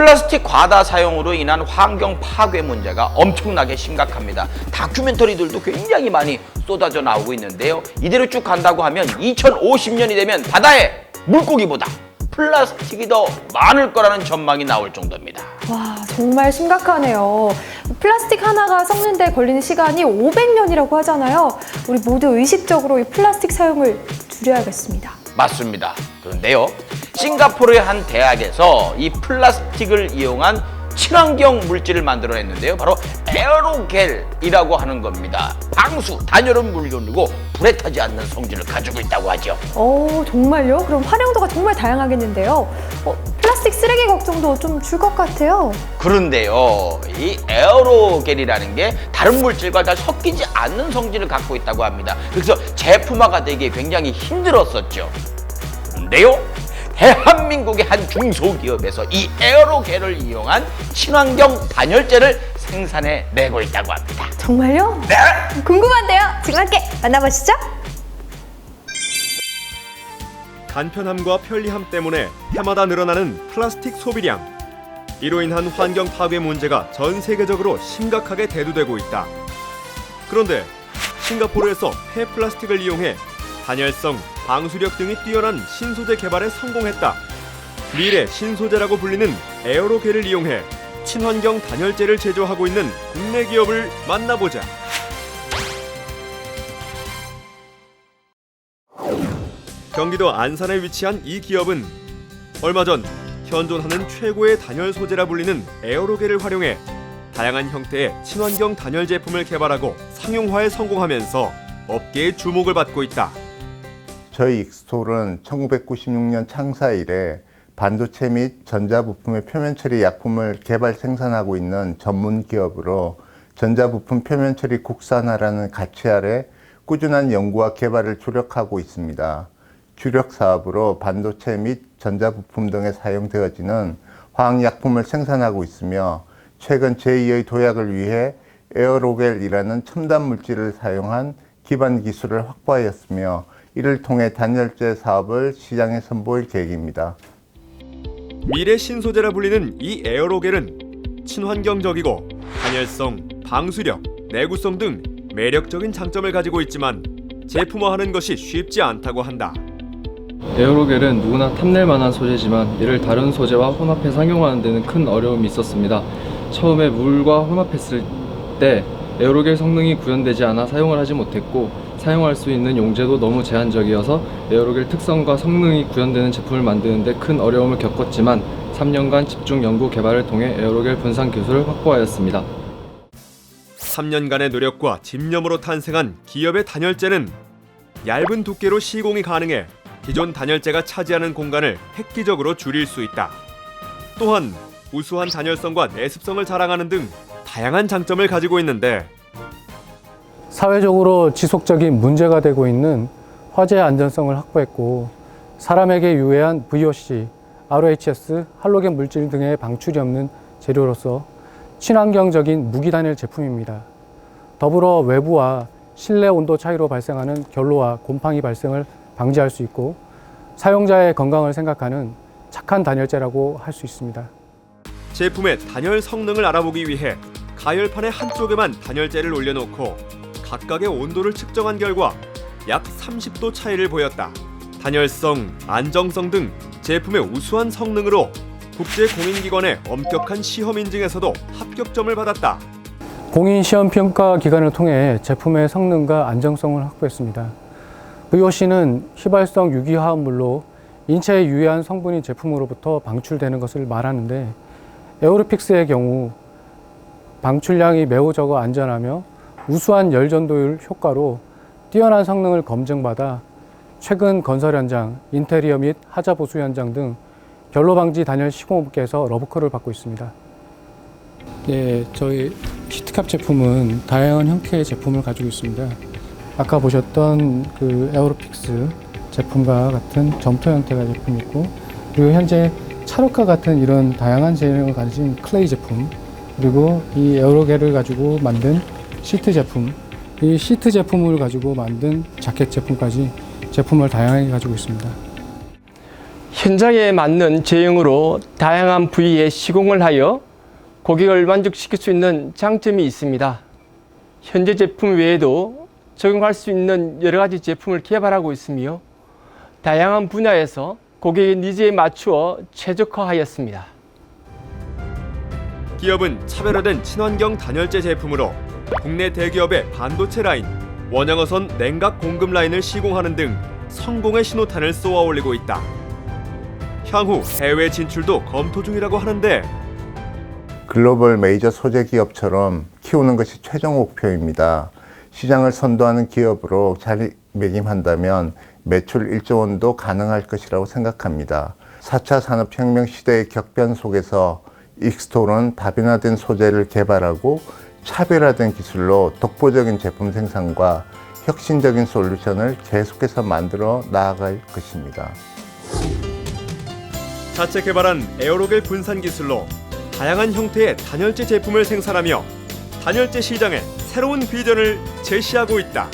플라스틱 과다 사용으로 인한 환경 파괴 문제가 엄청나게 심각합니다. 다큐멘터리들도 굉장히 많이 쏟아져 나오고 있는데요. 이대로 쭉 간다고 하면 2050년이 되면 바다에 물고기보다 플라스틱이 더 많을 거라는 전망이 나올 정도입니다. 와, 정말 심각하네요. 플라스틱 하나가 썩는데 걸리는 시간이 500년이라고 하잖아요. 우리 모두 의식적으로 이 플라스틱 사용을 줄여야겠습니다. 맞습니다. 그런데요, 싱가포르의 한 대학에서 이 플라스틱을 이용한 친환경 물질을 만들어냈는데요. 바로 에어로겔이라고 하는 겁니다. 방수, 단열은 물론이고 불에 타지 않는 성질을 가지고 있다고 하죠. 오, 정말요? 그럼 활용도가 정말 다양하겠는데요. 어, 플라스틱 쓰레기 걱정도 좀 줄 것 같아요. 그런데요, 이 에어로겔이라는 게 다른 물질과 잘 섞이지 않는 성질을 갖고 있다고 합니다. 그래서 제품화가 되기 굉장히 힘들었었죠. 그런데요, 대한민국의 한 중소기업에서 이 에어로겔을 이용한 친환경 단열재를 생산해 내고 있다고 합니다. 정말요? 네! 궁금한데요? 지금 함께 만나보시죠. 간편함과 편리함 때문에 해마다 늘어나는 플라스틱 소비량. 이로 인한 환경 파괴 문제가 전 세계적으로 심각하게 대두되고 있다. 그런데 싱가포르에서 폐플라스틱을 이용해 단열성, 방수력 등이 뛰어난 신소재 개발에 성공했다. 미래 신소재라고 불리는 에어로겔을 이용해 친환경 단열재를 제조하고 있는 국내 기업을 만나보자. 경기도 안산에 위치한 이 기업은 얼마 전 현존하는 최고의 단열 소재라 불리는 에어로겔을 활용해 다양한 형태의 친환경 단열 제품을 개발하고 상용화에 성공하면서 업계의 주목을 받고 있다. 저희 익스톨은 1996년 창사 이래 반도체 및 전자부품의 표면 처리 약품을 개발 생산하고 있는 전문 기업으로 전자부품 표면 처리 국산화라는 가치 아래 꾸준한 연구와 개발을 주력하고 있습니다. 주력 사업으로 반도체 및 전자부품 등에 사용되어지는 화학약품을 생산하고 있으며 최근 제2의 도약을 위해 에어로겔이라는 첨단 물질을 사용한 기반 기술을 확보하였으며 이를 통해 단열재 사업을 시장에 선보일 계획입니다. 미래 신소재라 불리는 이 에어로겔은 친환경적이고 단열성, 방수력, 내구성 등 매력적인 장점을 가지고 있지만 제품화하는 것이 쉽지 않다고 한다. 에어로겔은 누구나 탐낼 만한 소재지만 이를 다른 소재와 혼합해 상용하는 데는 큰 어려움이 있었습니다. 처음에 물과 혼합했을 때 에어로겔 성능이 구현되지 않아 사용을 하지 못했고 사용할 수 있는 용제도 너무 제한적이어서 에어로겔 특성과 성능이 구현되는 제품을 만드는데 큰 어려움을 겪었지만 3년간 집중 연구 개발을 통해 에어로겔 분산 기술을 확보하였습니다. 3년간의 노력과 집념으로 탄생한 기업의 단열재는 얇은 두께로 시공이 가능해 기존 단열재가 차지하는 공간을 획기적으로 줄일 수 있다. 또한 우수한 단열성과 내습성을 자랑하는 등 다양한 장점을 가지고 있는데 사회적으로 지속적인 문제가 되고 있는 화재 안전성을 확보했고 사람에게 유해한 VOC, ROHS, 할로겐 물질 등의 방출이 없는 재료로서 친환경적인 무기 단열 제품입니다. 더불어 외부와 실내 온도 차이로 발생하는 결로와 곰팡이 발생을 방지할 수 있고 사용자의 건강을 생각하는 착한 단열재라고 할 수 있습니다. 제품의 단열 성능을 알아보기 위해 가열판의 한쪽에만 단열재를 올려놓고 각각의 온도를 측정한 결과 약 30도 차이를 보였다. 단열성, 안정성 등 제품의 우수한 성능으로 국제 공인기관의 엄격한 시험 인증에서도 합격점을 받았다. 공인 시험 평가 기관을 통해 제품의 성능과 안정성을 확보했습니다. VOC는 휘발성 유기화합물로 인체에 유해한 성분이 제품으로부터 방출되는 것을 말하는데 에어로픽스의 경우 방출량이 매우 적어 안전하며 우수한 열 전도율 효과로 뛰어난 성능을 검증받아 최근 건설 현장, 인테리어 및 하자 보수 현장 등 결로 방지 단열 시공업계에서 러브콜을 받고 있습니다. 네, 저희 히트캅 제품은 다양한 형태의 제품을 가지고 있습니다. 아까 보셨던 그 에어로픽스 제품과 같은 점토 형태가 제품이 있고 그리고 현재 찰옥과 같은 이런 다양한 재능을 가진 클레이 제품 그리고 이 에어로겔을 가지고 만든 시트 제품 이 시트 제품을 가지고 만든 자켓 제품까지 제품을 다양하게 가지고 있습니다. 현장에 맞는 제형으로 다양한 부위에 시공을 하여 고객을 만족시킬 수 있는 장점이 있습니다. 현재 제품 외에도 적용할 수 있는 여러 가지 제품을 개발하고 있으며 다양한 분야에서 고객의 니즈에 맞추어 최적화하였습니다. 기업은 차별화된 친환경 단열재 제품으로 국내 대기업의 반도체 라인, 원양어선 냉각 공급 라인을 시공하는 등 성공의 신호탄을 쏘아 올리고 있다. 향후 해외 진출도 검토 중이라고 하는데 글로벌 메이저 소재 기업처럼 키우는 것이 최종 목표입니다. 시장을 선도하는 기업으로 자리매김한다면 매출 1조 원도 가능할 것이라고 생각합니다. 4차 산업혁명 시대의 격변 속에서 익스톨은 다변화된 소재를 개발하고 차별화된 기술로 독보적인 제품 생산과 혁신적인 솔루션을 계속해서 만들어 나아갈 것입니다. 자체 개발한 에어로겔 분산 기술로 다양한 형태의 단열재 제품을 생산하며 단열재 시장에 새로운 비전을 제시하고 있다.